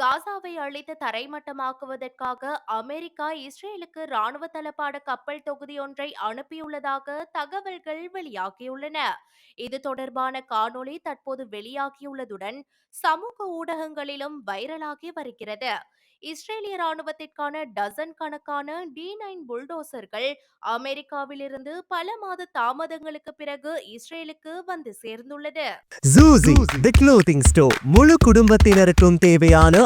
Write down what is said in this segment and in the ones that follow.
காசாவை அழித்து தரைமட்டமாக்குவதற்காக அமெரிக்கா இஸ்ரேலுக்கு ராணுவ தளபாட கப்பல் தொகுதி ஒன்றை அனுப்பியுள்ளதாக தகவல்கள் வெளியாகியுள்ளன. இது தொடர்பான காணொளி தற்போது வெளியாகியுள்ளதுடன் சமூக ஊடகங்களிலும் வைரலாகி வருகிறது. இஸ்ரேலிய ராணுவத்திற்கான டசன் கணக்கான டி நைன் புல்டோசர்கள் அமெரிக்காவிலிருந்து பல மாத தாமதங்களுக்கு பிறகு இஸ்ரேலுக்கு வந்து சேர்ந்துள்ளது. ஜூசி தி ஸ்டோர் முழு குடும்பத்தினருக்கும் தேவையான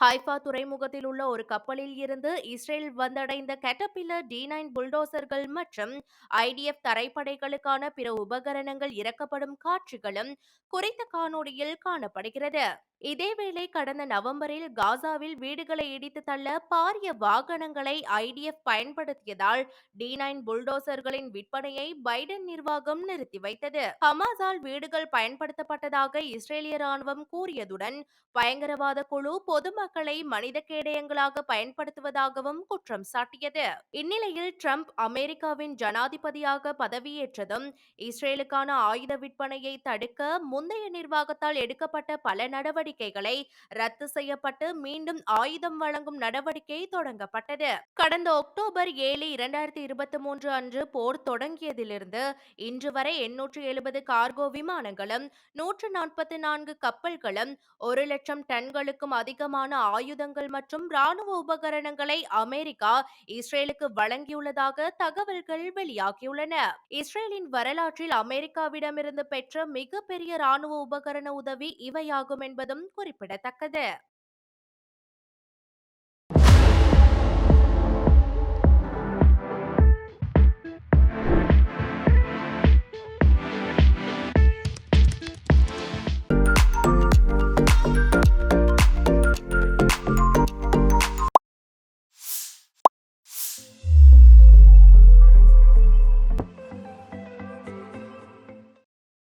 ஹைஃபா துறைமுகத்தில் உள்ள ஒரு கப்பலில் இருந்து இஸ்ரேல் வந்தடைந்த கேட்டபில்லர் டி நைன் புல்டோசர்கள் மற்றும் ஐடிஎஃப் தரைப்படைகளுக்கான பிற உபகரணங்கள் இறக்கப்படும் காட்சிகளும் குறித்த காணொளியில் காணப்படுகிறது. இதேவேளை கடந்த நவம்பரில் காசாவில் வீடுகளை இடித்து தள்ள பாரிய வாகனங்களை ஐடிஎஃப் பயன்படுத்தியதால் டி நைன் புல்டோசர்களின் விற்பனையை பைடன் நிர்வாகம் நிறுத்தி வைத்தது. ஹமாஸால் வீடுகள் பயன்படுத்தப்பட்டதாக இஸ்ரேலிய ராணுவம் கூறியதுடன் பயங்கரவாத குழு பொதுமக்களை மனித கேடயங்களாக பயன்படுத்துவதாகவும் குற்றம் சாட்டியது. இந்நிலையில் ட்ரம்ப் அமெரிக்காவின் ஜனாதிபதியாக பதவியேற்றதும் இஸ்ரேலுக்கான ஆயுத விற்பனையை தடுக்க முந்தைய நிர்வாகத்தால் எடுக்கப்பட்ட பல நடவடிக்கைகளை ரத்து செய்யப்பட்டு மீண்டும் ஆயுதம் வழங்கும் நடவடிக்கை தொடங்கப்பட்டது. கடந்த அக்டோபர் ஏழு இரண்டாயிரத்தி இருபத்தி மூன்று அன்று போர் தொடங்கியதிலிருந்து இன்று வரை எண்ணூற்று எழுபது கார்கோ விமானங்களும் நூற்று நாற்பத்தி நான்கு கப்பல்களும் ஒரு லட்சம் டன்களுக்கும் அதிகமான ஆயுதங்கள் மற்றும் ராணுவ உபகரணங்களை அமெரிக்கா இஸ்ரேலுக்கு வழங்கியுள்ளதாக தகவல்கள் வெளியாகியுள்ளன. இஸ்ரேலின் வரலாற்றில் அமெரிக்காவிடமிருந்து பெற்ற மிகப்பெரிய ராணுவ உபகரண உதவி இவையாகும் என்பதும் குறிப்பிடத்தக்கது.